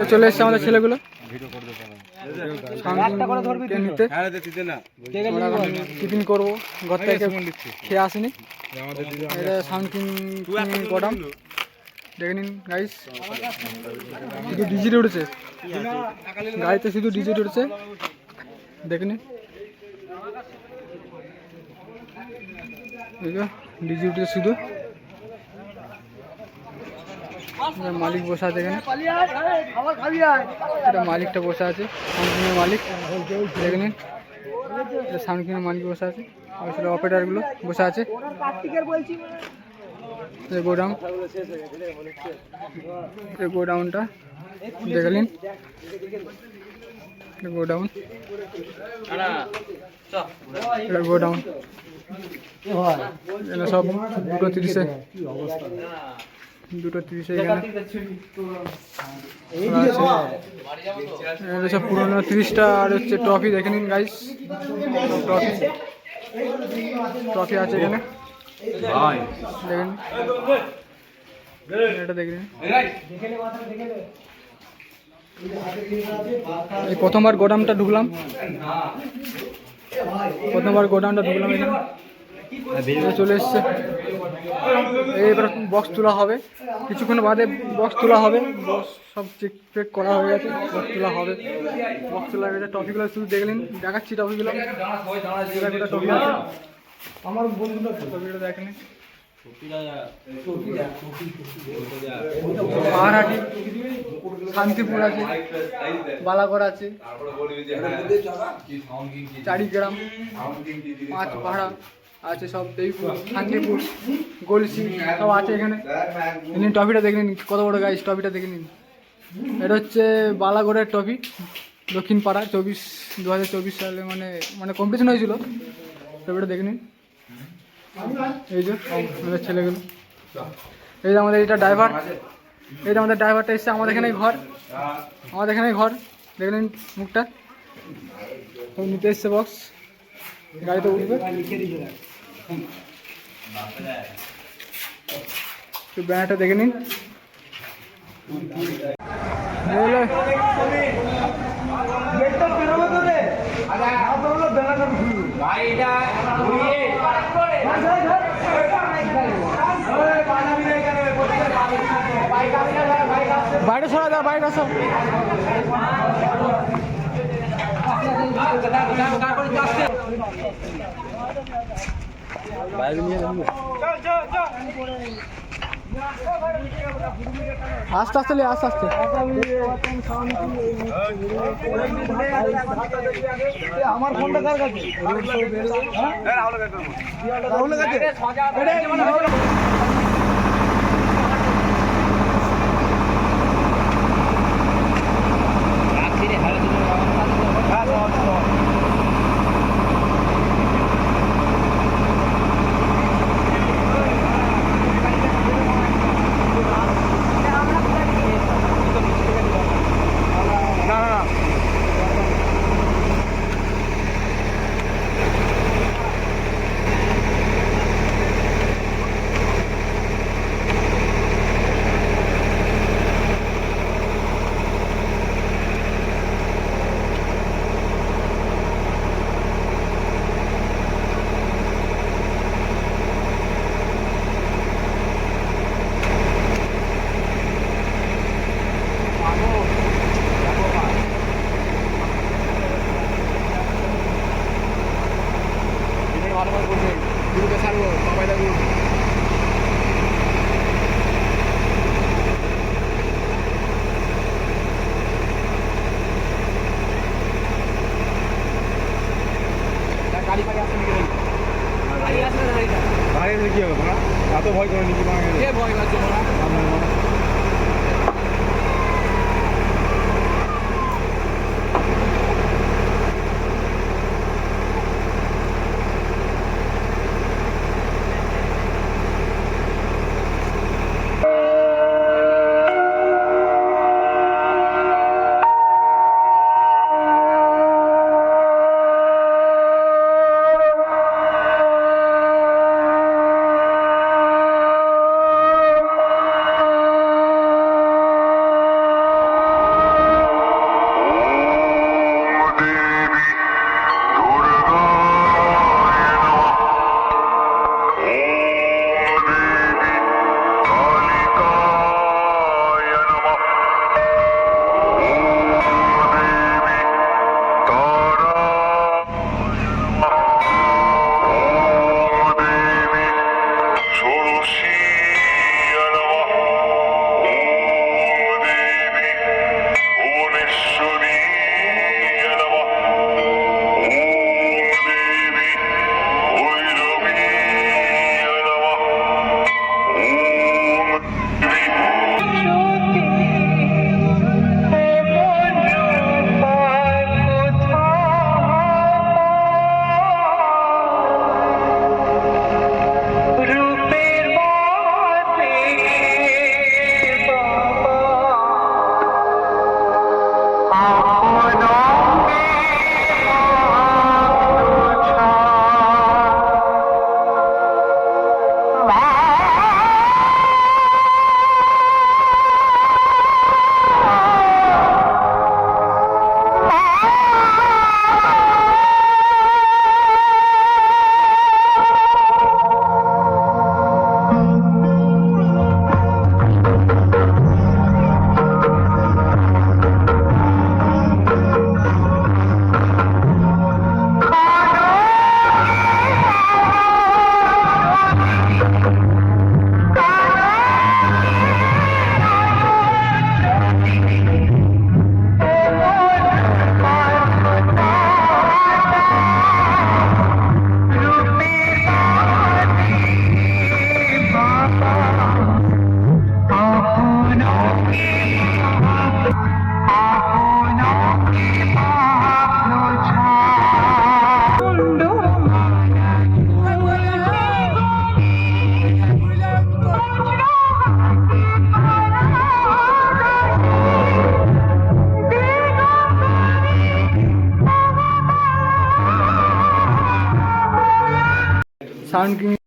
চলে এসছে আমাদের ছেলেগুলো। নিতে? টিফিন করব ঘর থেকে খেয়ে আসিনি। এটা সাউন্ড কিং দেখে নিন গাইস শুধু ডিজিট উঠেছে। গাড়িতে শুধু ডিজিট উঠেছে। দেখে নিন। ডিজি উঠেছে শুধু। মালিক বসে আছে এখানে। এটা মালিকটা বসে আছে সামকিনের মালিক। দেখে নিন এটা সামকিনের মালিক বসে আছে। আর সেটা অপারেটারগুলো বসে আছে। গোডাউন গোডাউনটা দেখে নিন। গোডাউন এটা গোডাউন। সব দুটো তিরিশে। দুটো তিরিশে এখানে সব পুরোনো তিরিশটা আর হচ্ছে ট্রফি দেখে নিন গাইস ট্রফি। ট্রফি আছে এখানে। দেখেন। এটা দেখে নিন। এই প্রথমবার গোডাউনটা ঢুকলাম। প্রথমবার গোডাউনটা ঢুকলাম এখানে। এই চলে এসছে। এইবার বক্স তোলা হবে। কিছুক্ষণ বাদে বক্স তোলা হবে। বক্স সব চেক চেক করা হয়ে গেছে। বক্স তোলা হবে। বক্স তোলা হয়ে গেছে টপিগুলো শুধু দেখলেন দেখাচ্ছি টপিগুলো যেটা আছে আমার বন্ধুরা টপিগুলো দেখেনি। পাহাড়হাটি শান্তিপুর আছে বালাগড় আছে চারিগ্রাম পাঁচ পাহাড়া আছে সব শান্তিপুর গলসি সব আছে এখানে। নিন টপিটা দেখে নিন, কত বড় গাইস টপিটা দেখে নিন। এটা হচ্ছে বালাগড়ের টপি দক্ষিণ পাড়া চব্বিশ দু হাজার চব্বিশ সালে মানে মানে কম্পিটিশন হয়েছিল। টপিটা দেখে নিন। এই যে, আমাদের ছেলেগুলো। এই যে আমাদের এটা ড্রাইভার এই যে আমাদের ড্রাইভারটা এসছে আমাদের এখানেই ঘর। আমাদের এখানেই ঘর। দেখে নিন মুখটা। নিতে এসছে বক্স গাড়িতে উঠবে। একটু ব্যানারটা দেখে নিন? বাইরে সরা দাও বাইরে আসো আস্তে আস্তে লে, আস্তে আস্তে। আমার ফোনটা কার কাছে? রাহুলের কাছে। Quer é boy lá de morar? कारण की